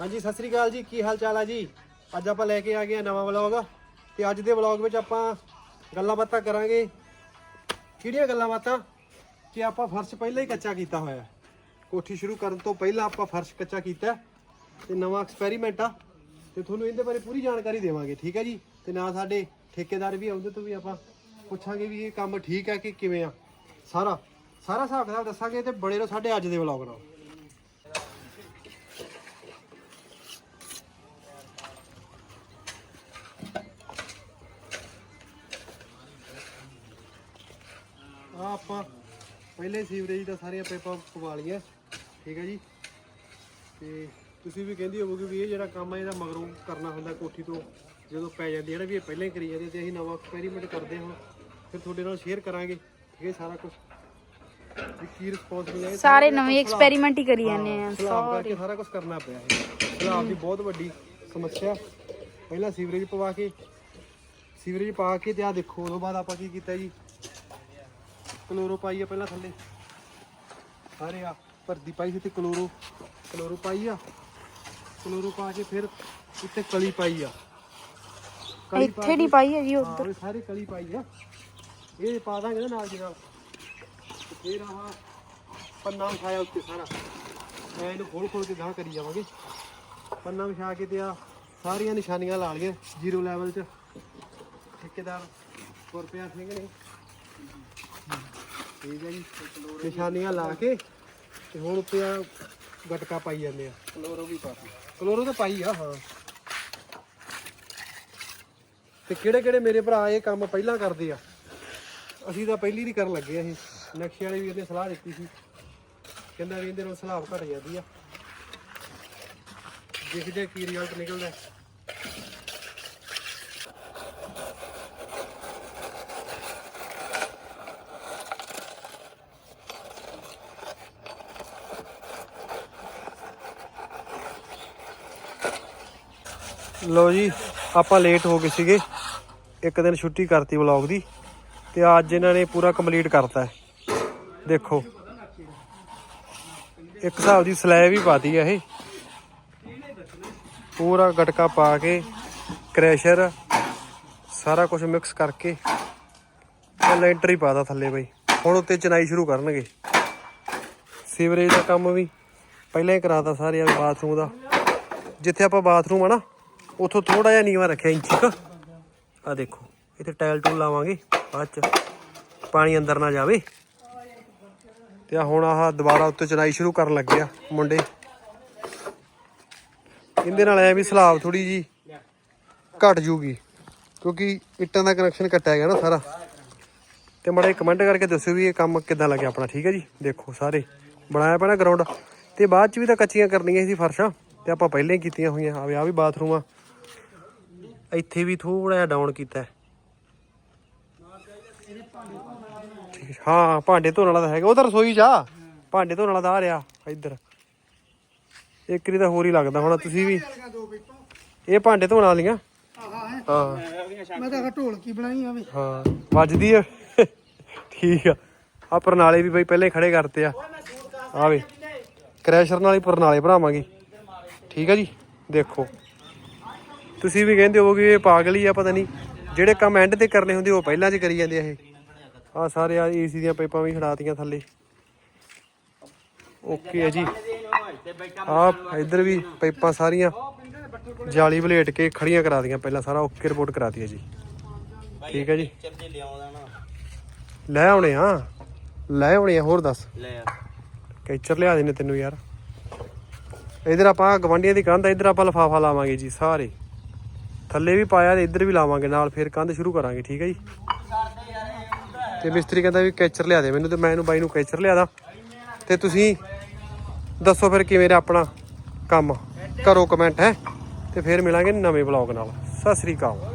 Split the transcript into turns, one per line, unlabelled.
ਹਾਂਜੀ, ਸਤਿ ਸ੍ਰੀ ਅਕਾਲ ਜੀ। ਕੀ ਹਾਲ ਚਾਲ ਆ ਜੀ? ਅੱਜ ਆਪਾਂ ਲੈ ਕੇ ਆ ਗਏ ਆ ਨਵਾਂ ਵਲੌਗ ਤੇ ਅੱਜ ਦੇ ਵਲੌਗ ਵਿੱਚ ਆਪਾਂ ਗੱਲਾਂ ਬਾਤਾਂ ਕਰਾਂਗੇ। ਕਿਹੜੀਆਂ ਗੱਲਾਂ ਬਾਤਾਂ ਕਿ ਆਪਾਂ ਫਰਸ਼ ਪਹਿਲਾਂ ਹੀ ਕੱਚਾ ਕੀਤਾ ਹੋਇਆ। ਕੋਠੀ ਸ਼ੁਰੂ ਕਰਨ ਤੋਂ ਪਹਿਲਾਂ ਆਪਾਂ ਫਰਸ਼ ਕੱਚਾ ਕੀਤਾ ਹੈ ਤੇ ਨਵਾਂ ਐਕਸਪੈਰੀਮੈਂਟ ਆ ਤੇ ਤੁਹਾਨੂੰ ਇਹਦੇ ਬਾਰੇ ਪੂਰੀ ਜਾਣਕਾਰੀ ਦੇਵਾਂਗੇ, ਠੀਕ ਹੈ ਜੀ? ਤੇ ਨਾਲ ਸਾਡੇ ਠੇਕੇਦਾਰ ਵੀ ਆਉਂਦੇ ਤੋਂ ਵੀ ਆਪਾਂ ਪੁੱਛਾਂਗੇ ਵੀ ਇਹ ਕੰਮ ਠੀਕ ਹੈ ਕਿ ਕਿਵੇਂ ਆ। ਸਾਰਾ ਸਾਰਾ ਹਿਸਾਬ ਕਿਤਾਬ ਦੱਸਾਂਗੇ ਤੇ ਬੜੇ ਰਹੋ ਸਾਡੇ ਅੱਜ ਦੇ ਵਲੌਗ ਨਾਲ। ਆ ਆਪਾਂ ਪਹਿਲੇ ਸੀਵਰੇਜ ਦਾ ਸਾਰੀਆਂ ਪਾਈਪਾਂ ਪਵਾ ਲਈਆਂ ਠੀਕ ਹੈ ਜੀ। ਤੇ ਤੁਸੀਂ ਵੀ ਕਹਿੰਦੀ ਹੋਵੋਗੇ ਵੀ ਇਹ ਜਿਹੜਾ ਕੰਮ ਹੈ ਇਹਦਾ ਮਗਰੋਂ ਕਰਨਾ ਹੁੰਦਾ ਕੋਠੀ ਤੋਂ ਜਦੋਂ ਪੈ ਜਾਂਦੀ ਹੈ ਨਾ ਵੀ ਇਹ ਪਹਿਲਾਂ ਹੀ ਕਰੀ ਜਾਂਦੇ ਤੇ ਅਸੀਂ ਨਵਾਂ ਐਕਸਪੈਰੀਮੈਂਟ ਕਰਦੇ ਹਾਂ। ਫਿਰ ਤੁਹਾਡੇ ਨਾਲ ਸ਼ੇਅਰ ਕਰਾਂਗੇ। ਠੀਕ ਹੈ ਸਾਰਾ ਕੁਝ ਵੀ ਕੀ ਰਿਸਪੌਂਸ ਮਿਲਿਆ
ਸਾਰੇ ਨਵੇਂ ਐਕਸਪੈਰੀਮੈਂਟ ਹੀ ਕਰੀ ਜਾਂਦੇ ਆ
ਕਰਕੇ ਸਾਰਾ ਕੁਝ ਕਰਨਾ ਪਿਆ ਹੈ ਸਲਾਬ ਦੀ ਬਹੁਤ ਵੱਡੀ ਸਮੱਸਿਆ। ਪਹਿਲਾਂ ਸੀਵਰੇਜ ਪਵਾ ਕੇ ਸੀਵਰੇਜ ਪਾ ਕੇ ਤੇ ਆ ਦੇਖੋ ਉਦੋਂ ਬਾਅਦ ਆਪਾਂ ਕੀ ਕੀਤਾ ਜੀ? ਕਲੋਰੋ ਪਾਈ ਆ ਪਹਿਲਾਂ ਥੱਲੇ। ਸਾਰੇ ਆ ਭਰਦੀ ਪਾਈ ਸੀ ਤੇ ਕਲੋਰੋ ਕਲੋਰੋ ਪਾਈ ਆ। ਕਲੋਰੋ ਪਾ ਕੇ ਫਿਰ ਉੱਤੇ ਕਲੀ ਪਾਈ ਆ। ਪਾ
ਇੱਥੇ ਨਹੀਂ ਪਾਈ ਹੈ ਜੀ
ਹਾਂ,
ਉੱਧਰ।
ਉਹ ਸਾਰੇ ਕਲੀ ਪਾਈ ਆ। ਇਹ ਪਾ ਦਾਂਗੇ ਨਾ ਨਾਲ ਦੀ ਨਾਲ। ਤੇ ਫਿਰ ਆਹ ਪੰਨਾ ਵਿਛਾਇਆ ਉੱਤੇ ਸਾਰਾ। ਮੈਂ ਇਹਨੂੰ ਖੋਲ ਖੋਲ ਕੇ ਗਾਹ ਕਰੀ ਜਾਵਾਂਗੇ। ਪੰਨਾ ਵਿਛਾ ਕੇ ਤੇ ਆ ਸਾਰੀਆਂ ਨਿਸ਼ਾਨੀਆਂ ਲਾ ਲਈਆਂ ਜ਼ੀਰੋ ਲੈਵਲ 'ਚ। ਠੇਕੇਦਾਰ ਗੁਰਪਿਆ ਸਿੰਘ ਨੇ। ਠੀਕ ਹੈ ਜੀ। ਨਿਸ਼ਾਨੀਆਂ ਲਾ ਕੇ ਤੇ ਹੁਣ ਉੱਤੇ ਆ ਗਟਕਾ ਪਾਈ ਜਾਂਦੇ ਆ। ਕਲੋਰੋ ਵੀ ਪਾਤੀ ਕਲੋਰੋ ਤਾਂ ਪਾਈ ਆ ਹਾਂ। ਤੇ ਕਿਹੜੇ ਕਿਹੜੇ ਮੇਰੇ ਭਰਾ ਇਹ ਕੰਮ ਪਹਿਲਾਂ ਕਰਦੇ ਆ? ਅਸੀਂ ਤਾਂ ਪਹਿਲੀ ਹੀ ਕਰਨ ਲੱਗੇ ਆ ਇਹ। ਨਕਸ਼ੇ ਵਾਲੇ ਵੀ ਇਹਨੇ ਸਲਾਹ ਦਿੱਤੀ ਸੀ। ਕਹਿੰਦਾ ਵੀ ਇਹਦੇ ਨਾਲ ਸਲਾਬ ਘਟ ਜਾਂਦੀ ਆ। ਦੇਖਦੇ ਕੀ ਰਿਜ਼ਲਟ ਨਿਕਲਦਾ। ਲੋ ਜੀ, ਆਪਾਂ ਲੇਟ ਹੋ ਗਏ ਸੀਗੇ। ਇੱਕ ਦਿਨ ਛੁੱਟੀ ਕਰਤੀ ਵਲੌਗ ਦੀ ਤੇ ਅੱਜ ਇਹਨਾਂ ਨੇ ਪੂਰਾ ਕੰਪਲੀਟ ਕਰਤਾ ਦੇਖੋ, ਇੱਕ ਹਿਸਾਬ ਦੀ ਸਲੈਬ ਹੀ ਪਾਤੀ ਆ ਇਹ। ਪੂਰਾ ਗਟਕਾ ਪਾ ਕੇ ਕ੍ਰੈਸ਼ਰ ਸਾਰਾ ਕੁਝ ਮਿਕਸ ਕਰਕੇ ਤੇ ਲੈਂਟਰ ਹੀ ਪਾਦਾ ਥੱਲੇ ਬਈ। ਹੁਣ ਉੱਤੇ ਚਨਾਈ ਸ਼ੁਰੂ ਕਰਨਗੇ। ਸੀਵਰੇਜ ਦਾ ਕੰਮ ਵੀ ਪਹਿਲਾਂ ਹੀ ਕਰਾਤਾ ਸਾਰੇ ਆ ਬਾਥਰੂਮ ਦਾ। ਜਿੱਥੇ ਆਪਾਂ ਬਾਥਰੂਮ ਆ ਨਾ ਉਥੋਂ ਥੋੜਾ ਜਿਹਾ ਨੀਵਾ ਰੱਖਿਆ ਇੰਚੀ ਕ ਆ? ਦੇਖੋ, ਇੱਥੇ ਟਾਇਲ ਟੂਲ ਲਾਵਾਂਗੇ, ਬਾਅਦ ਚ ਪਾਣੀ ਅੰਦਰ ਨਾ ਜਾਵੇ। ਤੇ ਆ ਹੁਣ ਆਹ ਦੁਬਾਰਾ ਉੱਤੇ ਚਨਾਈ ਸ਼ੁਰੂ ਕਰਨ ਲੱਗੇ ਆ ਮੁੰਡੇ। ਇਹਦੇ ਨਾਲ ਐ ਵੀ ਸਲਾਬ ਥੋੜੀ ਜੀ ਘਟ ਜੂਗੀ, ਕਿਉਂਕਿ ਇੱਟਾਂ ਦਾ ਕਨੈਕਸ਼ਨ ਕੱਟਿਆ ਗਿਆ ਨਾ ਸਾਰਾ। ਤੇ ਮੜੇ ਕਮੈਂਟ ਕਰਕੇ ਦੱਸਿਓ ਵੀ ਇਹ ਕੰਮ ਕਿੱਦਾਂ ਲੱਗਿਆ ਆਪਣਾ, ਠੀਕ ਹੈ ਜੀ? ਦੇਖੋ ਸਾਰੇ, ਬਣਾਇਆ ਪੈਣਾ ਗਰਾਊਂਡ ਤੇ ਬਾਅਦ ਚ ਵੀ ਤਾਂ ਕੱਚੀਆਂ ਕਰਨੀਆਂ ਸੀ ਫਰਸ਼ਾਂ, ਤੇ ਆਪਾਂ ਪਹਿਲਾਂ ਹੀ ਕੀਤੀਆਂ ਹੋਈਆਂ ਆ ਵੀ ਆ ਵੀ ਬਾਥਰੂਮ ਆ। ਇੱਥੇ ਵੀ ਥੋੜਾ ਜਿਹਾ ਡਾਊਨ ਕੀਤਾ। ਹੈ। ਭਾਂਡੇ ਧੋਣ ਵਾਲਾ ਤਾਂ ਹੈਗਾ। ਉਹ ਤਾਂ ਰਸੋਈ 'ਚ ਆ। ਭਾਂਡੇ ਧੋਣ ਵਾਲਾ ਤਾਂ ਆ ਰਿਹਾ ਇੱਧਰ। ਇੱਕ ਰੀ ਤਾਂ ਹੋਰ ਹੀ ਲੱਗਦਾ ਹੁਣ ਤੁਸੀਂ ਵੀ। ਇਹ ਭਾਂਡੇ ਧੋਣ ਵਾਲੀਆਂ? ਹਾਂ।
ਮੈਂ ਤਾਂ ਢੋਲਕੀ ਬਣਾਈ ਆ ਵੀ।
ਹਾਂ ਵੱਜਦੀ ਆ। ਠੀਕ ਆ। ਆ ਪਰਨਾਲੇ ਵੀ ਬਈ ਪਹਿਲੇ ਖੜੇ ਕਰਤੇ ਆ। ਆ ਵੇ ਕ੍ਰੈਸ਼ਰ ਨਾਲ ਹੀ ਪਰਨਾਲੇ ਬਣਾਵਾਂਗੇ। ਠੀਕ ਆ ਜੀ ਦੇਖੋ। ਤੁਸੀਂ ਵੀ ਕਹਿੰਦੇ ਹੋਵੋਗੇ ਇਹ ਪਾਗਲ ਹੀ ਆ ਪਤਾ ਨਹੀਂ। ਜਿਹੜੇ ਕੰਮ ਐਂਡ ਤੇ ਕਰਨੇ ਹੁੰਦੇ ਉਹ ਪਹਿਲਾਂ 'ਚ ਕਰੀ ਜਾਂਦੇ ਆ ਇਹ। ਆ ਸਾਰੇ ਆ ਏਸੀ ਦੀਆਂ ਪਾਈਪਾਂ ਵੀ ਖੜਾਤੀਆਂ ਥੱਲੇ। ਓਕੇ ਹੈ ਜੀ। ਆ ਇੱਧਰ ਵੀ ਪਾਈਪਾਂ ਸਾਰੀਆਂ ਜਾਲੀ ਬਲੇਟ ਕੇ ਖੜੀਆਂ ਕਰਾ ਦੀਆਂ ਪਹਿਲਾਂ ਸਾਰਾ ਓਕੇ ਰਿਪੋਰਟ ਕਰਾਤੀ ਹੈ ਜੀ। ਠੀਕ ਹੈ ਜੀ। ਲੈ ਆਉਣੇ ਆ। ਲੈ ਆਉਣੇ ਆ ਹੋਰ ਦੱਸ।
ਲੈ ਆ।
ਕੈਚਰ ਲਿਆ ਦੇਣੇ ਤੈਨੂੰ ਯਾਰ। ਇਧਰ ਆਪਾਂ ਗਵੰਡੀਆਂ ਦੀ ਕੰਧ ਇਧਰ ਆਪਾਂ ਲਫਾਫਾ ਲਾਵਾਂਗੇ ਜੀ ਸਾਰੇ। ਥੱਲੇ ਵੀ ਪਾਇਆ ਤੇ ਇੱਧਰ ਵੀ ਲਾਵਾਂਗੇ, ਨਾਲ ਫਿਰ ਕੰਧ ਸ਼ੁਰੂ ਕਰਾਂਗੇ, ਠੀਕ ਹੈ ਜੀ? ਤੇ ਮਿਸਤਰੀ ਕਹਿੰਦਾ ਵੀ ਕੈਚਰ ਲਿਆ ਦੇ ਮੈਨੂੰ ਤੇ ਮੈਂ ਇਹਨੂੰ ਬਾਈ ਨੂੰ ਕੈਚਰ ਲਿਆ ਦਾਂ। ਤੇ ਤੁਸੀਂ ਦੱਸੋ ਫਿਰ ਕਿਵੇਂ ਦਾ ਆਪਣਾ ਕੰਮ? ਕਰੋ ਕਮੈਂਟ ਹੈ? ਤੇ ਫਿਰ ਮਿਲਾਂਗੇ ਨਵੇਂ ਵਲੌਗ ਨਾਲ। ਸਤਿ ਸ੍ਰੀ ਅਕਾਲ।